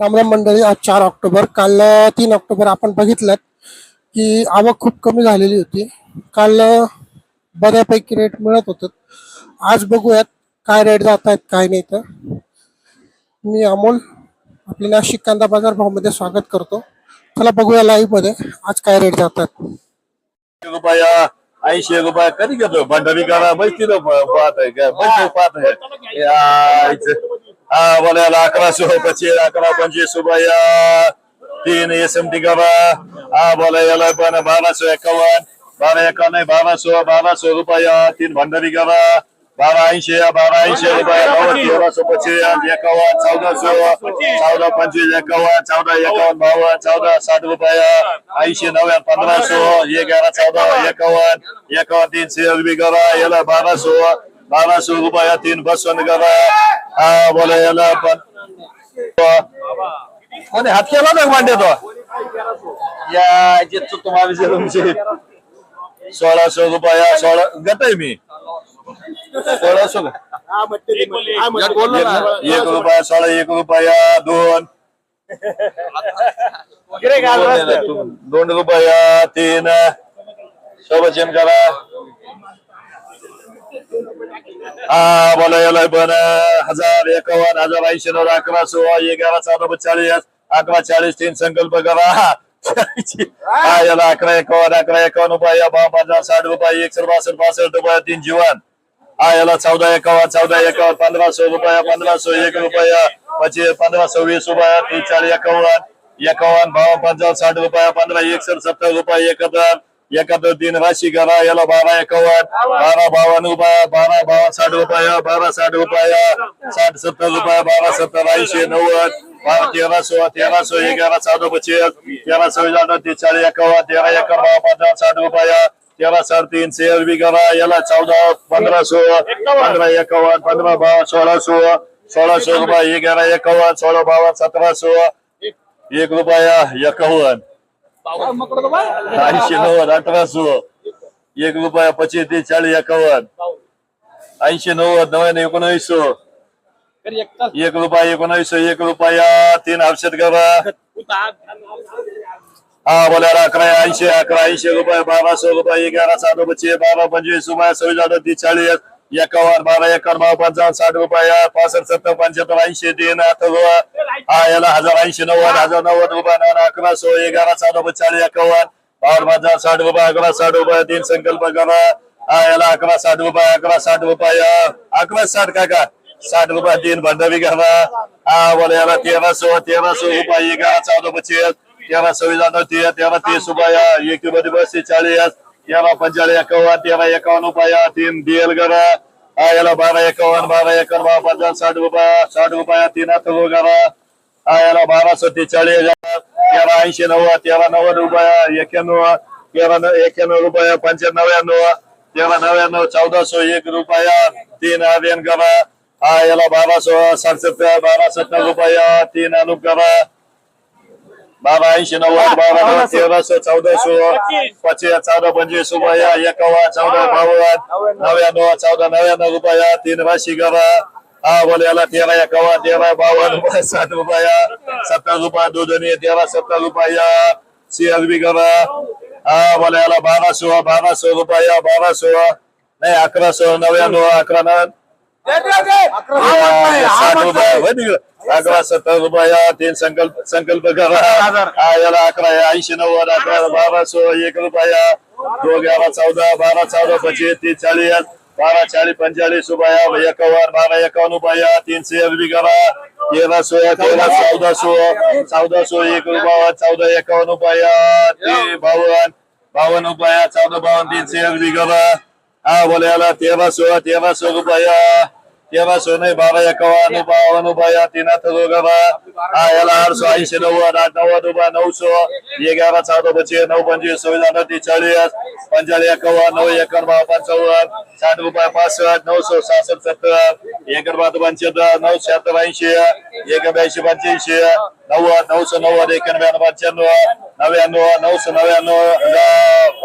रामराम मंडळी आज चार ऑक्टोबर. काल तीन ऑक्टोबर आपण बघितलं की आवक खूप कमी झालेली होती. काल बऱ्यापैकी रेट मिळत होत. आज बघूयात काय रेट जात आहेत काय नाही तर. मी अमोल आपल्या नाशिक कांदा बाजार भावमध्ये स्वागत करतो. चला बघूया लाईव्हमध्ये आज काय रेट जातात रुपया ऐंशी रुपया कधी घेतो? भंडारी करा बैठी पाहत आहे पाहत आहे या, इथं. हा बोलायला अकराशे रुपयाचे अकरा पंचवीस रुपया तीन एस एम टी करा हा बोलायला पण बाराशे एकावन्न. बारा एकावन्न बाराशे बाराशे रुपया. तीन भंडारी करा बारा ऐंशी बारा ऐंशी रुपया. तेराशे पच्चीस एकावन्न चौदाशे चौदा पंचवीस एकावन्न चौदा एकावन्न बावन्न चौदा साठ रुपया. ऐंशी नव्या पंधराशे एगारा चौदा एकावन्न एकावन्न तीनशे रुपये करा याला बाराशे बाराशे रुपया तीन बसवून करा हा बोला याला पण कोणी हात केला ना मांडे तो? या जे तुम्हाला तुमचे सोळाशे रुपया सोळा गट आहे मी. सोळाशे का? एक रुपया सोळा एक रुपया दोन. दोन रुपया तीन. सोबत करा. हा बोला याला पण हजार एकावन्न हजार ऐंशी नऊ अकरा सोळा एगारा चौदा चाळीस अकरा चाळीस तीन संकल्प करा. हा याला अकरा एकावन्न अकरा एकावन्न रुपया बारा पंधरा साठ रुपये एकशे बासष्ट बासष्ट रुपया तीन जीवन. हा याला चौदा एकावन्न चौदा एकावन्न सो रुपया पंधराशे एक रुपया पच्चीस सो वीस रुपया तीन चाळीस एकावन्न एकावन्न बावन्न पंचावन्न साठ रुपया पंधरा एकसष्ट सत्तर रुपया एक हजार एकाहत्तर तीन राशी करा याला बारा एकावन्न बारा बावन्न रुपया बारा बावन्न साठ रुपया बारा साठ रुपया साठ सत्तर रुपया बारा सत्तर ऐंशी नव्वद बारा तेरा सोळा तेरा सोळा एगारा चौदा पच्चीस तेरा तीस चाळीस एकावन्न तेरा एकर बारा पंधरा साठ रुपया तेरा साडेतीन शेअर बी करा याला चौदा पंधरा सोळा पंधरा एकावन्न पंधरा बावन्न सोळा सोळा सोळाशे रुपया एगारा एकावन्न सोळा बावन्न सतरा सोळा एक रुपया एकावन्न. ऐंशी नव्वद अठरा सोळा एक रुपया पच्चीस तीस चाळीस एकावन्न. ऐंशी नव्वद नव्याण्णव एकोणवीस एक रुपया एकोणवीस एक रुपया तीन औषध करा. हा बोला अकरा ऐंशी अकरा ऐंशी रुपये बाराशे रुपये एगारा सात पच्चीस बारा पंचवीस रुपये सव्वीस अडतीस चाळीस एकावर बारा एकावर बारा पंचावन्न साठ रुपया पासष्ट सत्तर पंच्याहत्तर ऐंशी तीन हा याला हजार ऐंशी नव्वद हजार नव्वद रुपये अकरा सो एगारा सात चाळीस एकावन्न बावन्न पंचावन्न साठ रुपये अकरा साठ रुपये तीन संकल्प करा. हा याला अकरा साठ रुपये अकरा साठ रुपये अकरा साठ काय का? साठ रुपये तीन भंडारी करा हा बोला याला तेरा सो रुपये एगारा चौदा पच्चीस तेरा सव्वीस तेरा तेरा तीस रुपया एक रुपये चाळीस तेरा पंचाळीस एकावन्न तेरा एकावन्न रुपया तीन डीएल करा. हा याला बारा एकावन्न बारा एकावन्न बारा पंचावन्न साठ रुपया साठ रुपया तीन अठरा करा. हा याला बारा सत्तेचाळीस हजार तेरा ऐंशी नव्वद तेरा नव्वद रुपया एक्याण्णव तेरा न- एक्याण्णव रुपया पंच्याण्णव तेरा नव्याण्णव चौदाशे एक रुपया तीन आर्यन करा. हा याला बाराशे साठ सत्तर बारा सत्तर रुपया तीन अनुप करा. बारा ऐंशी नव्वद बारा नव्वद तेराशे चौदाशे पच्चीस चौदा पंचवीस रुपया एकावन्न चौदा बावन नव्याण्णव चौदा नव्याण्णव रुपया तीन राशी करा हा बोल याला तेरा एकावन्न तेरा बावन्न रुपया साठ रुपया सत्तर रुपया दोधनी तेरा सत्तर रुपया सीएलबी करा हा बोल याला बाराशे सो रुपया बाराशे नाही अकराशे नव्याण्णव अकरा नव्याण्णव साठ रुपये होय तिकडं. अकरा सत्तर रुपया तीन संकल्प संकल्प करा. हा याला अकरा ऐंशी नव्वद अकरा बाराशे एक रुपया. दो ग्यारा चौदा बारा चौदा पच्चीस तीस चाळीस बारा चाळीस पंचेचाळीस रुपया. एकावन्न बारा एकावन्न रुपया. तीनशे एरबी करा. तेरा सोळा तेरा चौदा सोळा चौदा सोळा एक रुपया चौदा एकावन्न रुपया. ते बावन्न बावन्न रुपया चौदा बावन्न तीनशे एरबी करा. हा बोले तेरा सोळा तेराशे रुपया. तेव्हा नाही बाबा एकावन्न बावन्न रुपया तीन करा हा याला आठशे ऐंशी नव्वद आठ नव्वद रुपया नऊशे. एगारा चौदा पच्चीस नऊ पंचवीस सव्वीस अडतीस चाळीस. पंचाळी एकावन्न नऊ एकर बारा पंचावन्न. साठ रुपया पासष्ट नऊशे सहासष्ट सत्तर. एकर बारा पंच्याहत्तर नऊ शहात्तर ऐंशी. एक ब्याऐंशी पंच्याऐंशी. नव्वद नऊशे नव्वद एकोणब्याण्णव पंच्याण्णव नव्याण्णव नऊशे नव्याण्णव.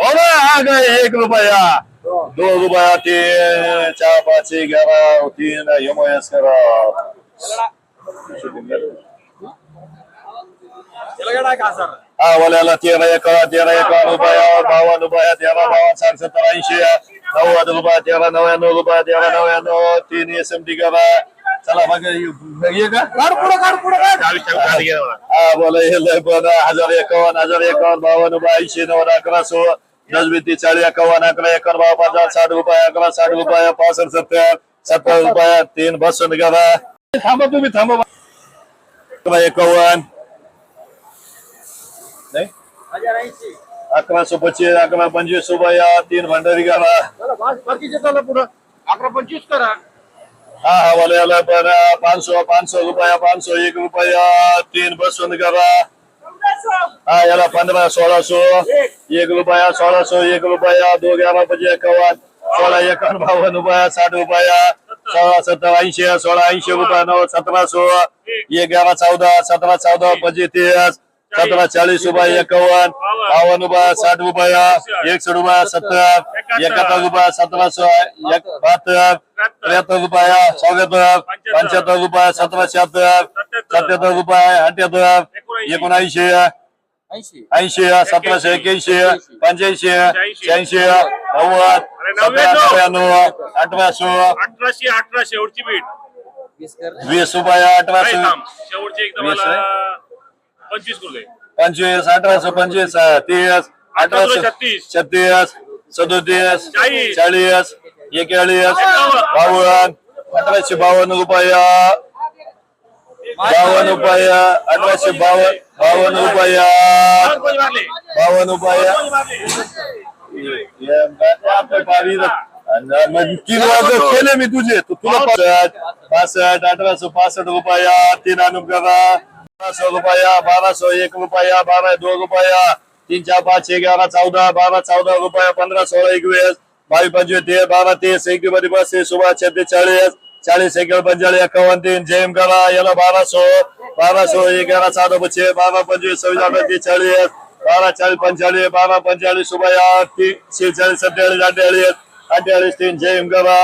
हो एक रुपया. दो रुपया तीन चार पाच ग्यारह तीन एम एस करा हा वाल्याला तेरा एक तेरा एक रुपया बावन्न रुपया तेरा बावन्न साठ सत्तर ऐंशी नव्वद रुपया तेरा नव्याण्णव रुपया तेरा नव्याण्णव तीन एस एम टी करा चला मग हा बोला हजार एकावन्न हजार एकावन्न बावन्न रुपये ऐंशी नव्वद अकरा सो नजबीती चाळीस एकावन्न अकरा एकर बाबा पंचावन्न साठ रुपये अकरा साठ रुपये पासष्ट सत्तर सत्तर रुपये तीन बसून करा थांबा तुम्ही थांबा. अकरा एकावन्न. नाही? अकराशे पच्चीस अकरा पंचवीस रुपया तीन भंडारी करा अकरा पंचवीस करा. हा हा वाल्याला पण पाचशे पाचशे रुपया पाचशे एक रुपया तीन बसून करा हा याला पंधरा सो एक रुपया सोळा सो एक रुपया दो ग्यारा पच्चीस एकावन्न. सोळा एकावन्न बावन्न रुपया साठ रुपया. सोळा सत्तर ऐंशी सोळा ऐंशी रुपया सत्रह सो एक ग्यारा चौदा सतरा चौदा पच्चीस तेस सतरा चाळीस रुपये एकावन्न. बावन्न रुपया साठ रुपया. एकशे रुपया सत्तर. एकाहत्तर रुपया सतराशे. एक बहात्तर. त्र्याहत्तर रुपया चौऱ्याहत्तर. पंच्याहत्तर रुपया सतरा शहात्तर सत्याहत्तर रुपया अठ्याहत्तर. एकोणऐंशी ऐंशी. सतराशे एक्याऐंशी पंच्याऐंशी शहाऐंशी नव्वद नव्याण्णव अठराशे अठराशे अठरा शेवटची बीट वीस रुपया अठराशे पंचवीस अठराशे पंचवीस तीस अठराशे छत्तीस. छत्तीस सदोतीस चाळीस. चाळीस एकेचाळीस. बावन्न अठराशे बावन्न रुपया बावन्न रुपया अठराशे बावीस आणि मग तीन वाजत केले मी तुझे. तू तुला पासष्ट पासष्ट अठराशे पासष्ट रुपया तीन अनुकरा बाराशे रुपया बाराशे एक रुपया बारा दोन रुपया. तीन चार पाच ग्यारह चौदा बारा चौदा रुपया पंधरा सोळा एकवीस. बावीस पंचवीस तेवीस बारा तीस एकवीस पस्तीस सोळा छत्तीस चाळीस चाळीस एक पंचेचाळीस एकावन्न तीन जयम करा याला बाराशे बाराशे ग्यारह चौदा पच्चीस बारा पंचवीस सव्वीस अठ्ठावीस चाळीस बारा चाळीस पंचेचाळीस बारा पंचेचाळीस रुपया तीन शेचाळीस सत्तेचाळीस अठ्ठेचाळीस अठ्ठेचाळीस तीन जयम करा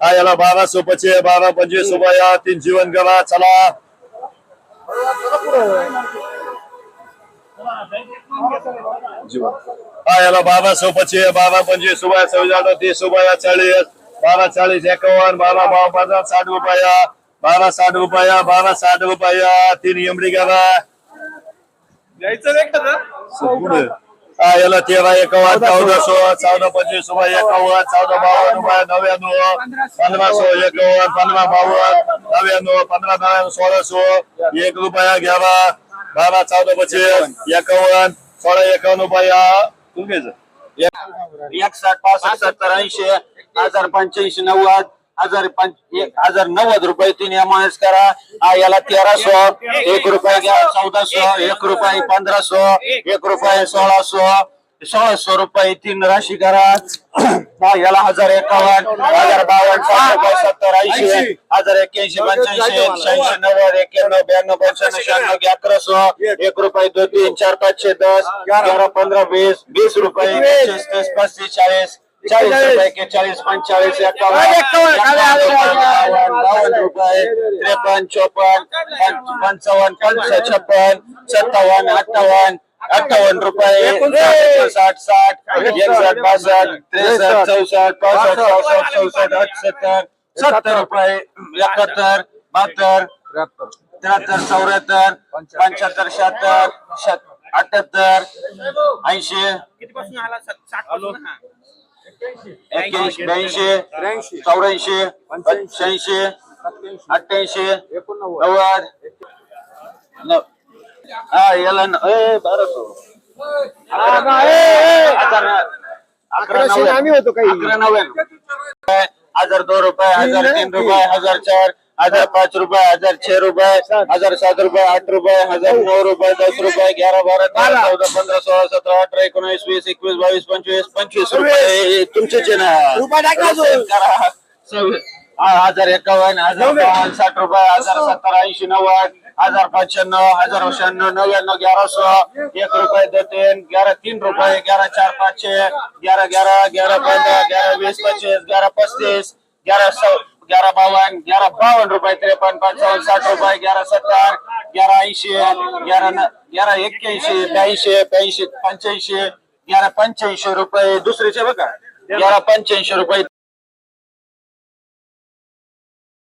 हा याला बाराशे पच्चीस बारा पंचवीस रुपया तीन जीवन करा चला. हा याला बाराशे पच्चीस बारा पंचवीस रुपया सव्वीस अठरा तीस रुपया चाळीस बारा चाळीस एकावन्न बारा बावन्न पन्नास साठ रुपया बारा साठ रुपया बारा साठ रुपया तीन एमडी का पुढे. हा याला तेरा एकावन्न चौदा सोळा चौदा पंचवीस रुपये एकावन्न चौदा बावन्न रुपये नव्याण्णव पंधरा सोळा एकावन्न पंधरा बावन्न नव्याण्णव पंधरा नव्याण्णव सोळा सोळा एक रुपया घ्यावा. बारा चौदा पच्चीस एकावन्न सोळा एकावन्न रुपया. तुमच्याच एकसाठ पासष्ट सत्तर ऐंशी हजार पंच्याऐंशी नव्वद हजार पंच हजार नव्वद रुपये तीन एमआयएस करा. याला तेराशो एक रुपये घ्या चौदाशो एक रुपये पंधराशो एक रुपये सोळाशो सोळाशो रुपये तीन राशी करा. याला हजार एकावन्न हजार बावन्न सत्तर ऐंशी हजार एक्क्याऐंशी पंच्याऐंशी शहाऐंशी नव्वद एक्क्याण्णव ब्याण्णव पंच्याण्णव शहाण्णव अकराशे एक रुपये दोन तीन चार पाचशे दस अकरा पंधरा वीस वीस रुपये एकवीस तीस पस्तीस चाळीस चाळीस रुपये एक्केचाळीस पंचेचाळीस एकावन्न रुपये त्रेपन्न चोपन्न पंच- पंचावन्न पंच छप्पन सत्तावन्न अठ्ठावन्न अठ्ठावन्न रुपये. साठ साठ एकसष्ट बासष्ट त्रेसष्ट चौसष्ट पासष्ट चौसष्ट चौसष्ट अठसत्तर सत्तर रुपये. एकाहत्तर बहात्तर त्र्याहत्तर चौऱ्याहत्तर पंच्याहत्तर शहात्तर अठ्याहत्तर ऐंशी. एक्क्याऐंशी ब्याऐंशी चौऱ्याऐंशी पंच्याऐंशी अठ्ठ्याऐंशी नव्वद. न- हा याला न- ए, बाराशे. हजार न- अकरा नव्याण्णव. अकरा नव्याण्णव हजार दोन रुपये हजार तीन रुपये हजार चार हजार पाच रुपये हजार छह रुपये हजार सात रुपये आठ रुपये हजार नऊ रुपये दस रुपये ग्यारह बारा तेरा चौदा पंधरा सोळा सतरा अठरा एकोणीस वीस एकवीस बावीस पंचवीस पंचवीस रुपये तुमचेच आहे ना करा. सव्वीस. हा, हजार एकावन्न हजार बावन्न साठ रुपये हजार सत्तर ऐंशी नव्वद हजार पाँच हजार सौ नव्याण्णव नौ ग्यारह एक रुपये दो तीन ग्यारह तीन रुपये ग्यारह चार पाचशे छह ग्यारह ग्यारह ग्यारह पंद्रह ग्यारह बीस पच्चीस ग्यारह पच्चीस ग्यारह सौ ग्यारह बावन ग्यारह बावन रुपए त्रेपन पंचावन साठ रुपए ग्यारह सत्तर ग्यारह ऐंशी ग्यारह ग्यारह एक्क्याऐंशी ब्याऐंशी ब्याऐंशी पंच्याऐंशी ग्यारह पंच्याऐंशी रुपये दुसरीचे बघा ग्यारह पंच्याऐंशी रुपये